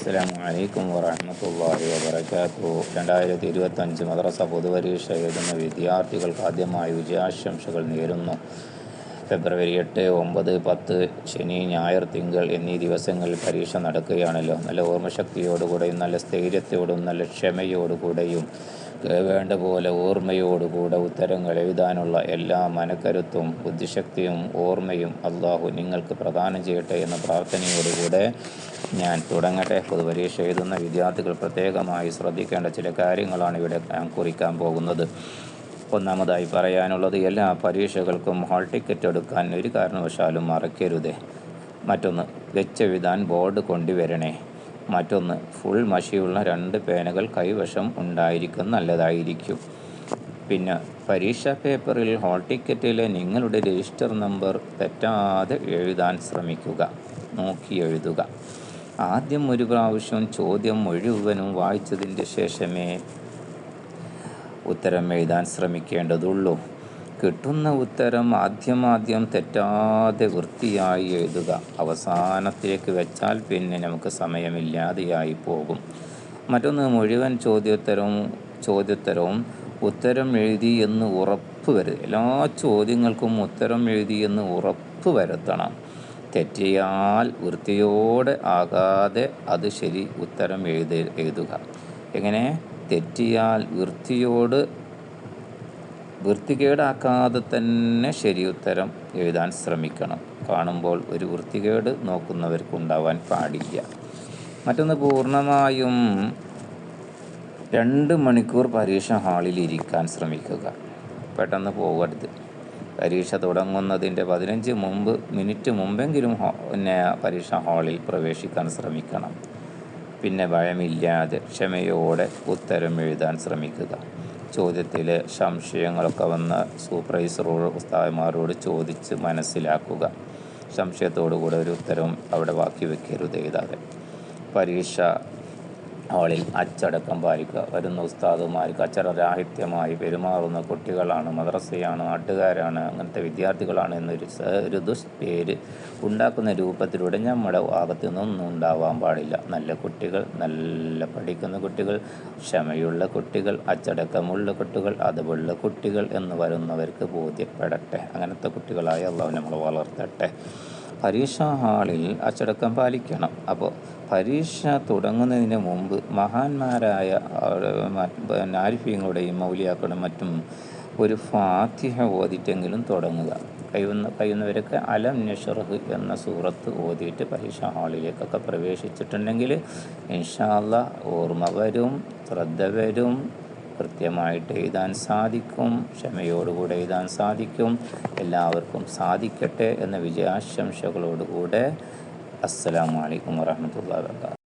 അസ്സലാമു അലൈക്കും വറഹമത്തല്ലാഹി വബർക്കാത്തു രണ്ടായിരത്തി ഇരുപത്തഞ്ച് മദ്രസ പൊതുപരീക്ഷ എഴുതുന്ന വിദ്യാർത്ഥികൾക്ക് ആദ്യമായി വിജയാശംസകൾ നേരുന്നു. ഫെബ്രുവരി എട്ട് ഒമ്പത് പത്ത് ശനി ഞായർ തിങ്കൾ എന്നീ ദിവസങ്ങളിൽ പരീക്ഷ നടക്കുകയാണല്ലോ. നല്ല ഓർമ്മശക്തിയോടുകൂടെയും നല്ല സ്ഥൈര്യത്തോടും നല്ല ക്ഷമയോടുകൂടെയും വേണ്ട പോലെ ഓർമ്മയോടുകൂടെ ഉത്തരങ്ങൾ എഴുതാനുള്ള എല്ലാ മനക്കരുത്തും ബുദ്ധിശക്തിയും ഓർമ്മയും അള്ളാഹു നിങ്ങൾക്ക് പ്രദാനം ചെയ്യട്ടെ എന്ന പ്രാർത്ഥനയോടുകൂടെ ഞാൻ തുടങ്ങട്ടെ. പൊതുപരീക്ഷ എഴുതുന്ന വിദ്യാർത്ഥികൾ പ്രത്യേകമായി ശ്രദ്ധിക്കേണ്ട ചില കാര്യങ്ങളാണ് ഇവിടെ ഞാൻ കുറിക്കാൻ പോകുന്നത്. ഒന്നാമതായി പറയാനുള്ളത് എല്ലാ പരീക്ഷകൾക്കും ഹാൾ ടിക്കറ്റ് എടുക്കാൻ ഒരു കാരണവശാലും മറക്കരുതേ. മറ്റൊന്ന് വെച്ചെഴുതാൻ ബോർഡ് കൊണ്ടുവരണേ. മറ്റൊന്ന് ഫുൾ മഷിയുള്ള രണ്ട് പേനകൾ കൈവശം ഉണ്ടായിരിക്കും നല്ലതായിരിക്കും. പിന്നെ പരീക്ഷാ പേപ്പറിൽ ഹാൾ ടിക്കറ്റിലെ നിങ്ങളുടെ രജിസ്റ്റർ നമ്പർ തെറ്റാതെ എഴുതാൻ ശ്രമിക്കുക. നോക്കി എഴുതുക. ആദ്യം ഒരു പ്രാവശ്യം ചോദ്യം മുഴുവനും വായിച്ചതിന്റെ ശേഷമേ ഉത്തരം എഴുതാൻ ശ്രമിക്കേണ്ടതുള്ളൂ. കിട്ടുന്ന ഉത്തരം ആദ്യമാദ്യം തെറ്റാതെ വൃത്തിയായി എഴുതുക. അവസാനത്തിലേക്ക് വെച്ചാൽ പിന്നെ നമുക്ക് സമയമില്ലാതെയായി പോകും. മറ്റൊന്ന് മുഴുവൻ ചോദ്യോത്തരവും ചോദ്യോത്തരവും ഉത്തരം എഴുതി എന്ന് ഉറപ്പ് വരുത് എല്ലാ ചോദ്യങ്ങൾക്കും ഉത്തരം എഴുതി എന്ന് ഉറപ്പ് വരുത്തണം. തെറ്റിയാൽ വൃത്തിയോടെ ആകാതെ അത് ശരി ഉത്തരം എഴുതി എഴുതുക. എങ്ങനെ? തെറ്റിയാൽ വൃത്തിയോട് വൃത്തികേടാക്കാതെ തന്നെ ശരി ഉത്തരം എഴുതാൻ ശ്രമിക്കണം. കാണുമ്പോൾ ഒരു വൃത്തികേട് നോക്കുന്നവർക്കുണ്ടാവാൻ പാടില്ല. മറ്റൊന്ന് പൂർണമായും രണ്ട് മണിക്കൂർ പരീക്ഷ ഹാളിൽ ഇരിക്കാൻ ശ്രമിക്കുക. പെട്ടെന്ന് പോകരുത് പരീക്ഷ തുടങ്ങുന്നതിന്റെ പതിനഞ്ച് മുമ്പ് മിനിറ്റ് മുമ്പെങ്കിലും പിന്നെ പരീക്ഷ ഹാളിൽ പ്രവേശിക്കാൻ ശ്രമിക്കണം. പിന്നെ ഭയമില്ലാതെ ക്ഷമയോടെ ഉത്തരം എഴുതാൻ ശ്രമിക്കുക. ചോദ്യത്തിലെ സംശയങ്ങളൊക്കെ വന്ന സൂപ്പർവൈസറോട് ഉസ്താദന്മാരോട് ചോദിച്ച് മനസ്സിലാക്കുക. സംശയത്തോടുകൂടെ ഒരു ഉത്തരവും അവിടെ ബാക്കി വെക്കരുത് എഴുതാതെ. പരീക്ഷ ഹാളിൽ അച്ചടക്കം പാലിക്കുക. വരുന്ന ഉസ്താദുമാർക്ക് അച്ചടരാഹിത്യമായി പെരുമാറുന്ന കുട്ടികളാണ് മദ്രസയാണ് നാട്ടുകാരാണ് അങ്ങനത്തെ വിദ്യാർത്ഥികളാണ് എന്നൊരു ഒരു ദുഷ്പേര് ഉണ്ടാക്കുന്ന രൂപത്തിലൂടെ നമ്മുടെ ഭാഗത്തു നിന്നൊന്നും ഉണ്ടാവാൻ പാടില്ല. നല്ല കുട്ടികൾ നല്ല പഠിക്കുന്ന കുട്ടികൾ ക്ഷമയുള്ള കുട്ടികൾ അച്ചടക്കമുള്ള കുട്ടികൾ അതുപോലുള്ള കുട്ടികൾ എന്ന് വരുന്നവർക്ക് ബോധ്യപ്പെടട്ടെ. അങ്ങനത്തെ കുട്ടികളായി അള്ളാഹു നമ്മൾ വളർത്തട്ടെ. പരീക്ഷാ ഹാളിൽ അച്ചടക്കം പാലിക്കണം. അപ്പോൾ പരീക്ഷ തുടങ്ങുന്നതിന് മുമ്പ് മഹാന്മാരായ ആരിഫ്യങ്ങളുടെയും മൗലിയാക്കളും മറ്റും ഒരു ഫാത്തിഹ ഓതിട്ടെങ്കിലും തുടങ്ങുക. കഴിയുന്ന കഴിയുന്നവരൊക്കെ അലം നഷറഹ് എന്ന സൂറത്ത് ഓതിയിട്ട് പരീക്ഷാ ഹാളിലേക്കൊക്കെ പ്രവേശിച്ചിട്ടുണ്ടെങ്കിൽ ഇൻഷാല്ല ഓർമ്മ വരും ശ്രദ്ധ വരും കൃത്യമായിട്ട് എഴുതാൻ സാധിക്കും. ക്ഷമയോടുകൂടെ എഴുതാൻ സാധിക്കും. എല്ലാവർക്കും സാധിക്കട്ടെ എന്ന വിജയാശംസകളോടുകൂടെ. അസ്സലാമലൈക്കും വറഹമത്തുള്ള വർക്കാത്തു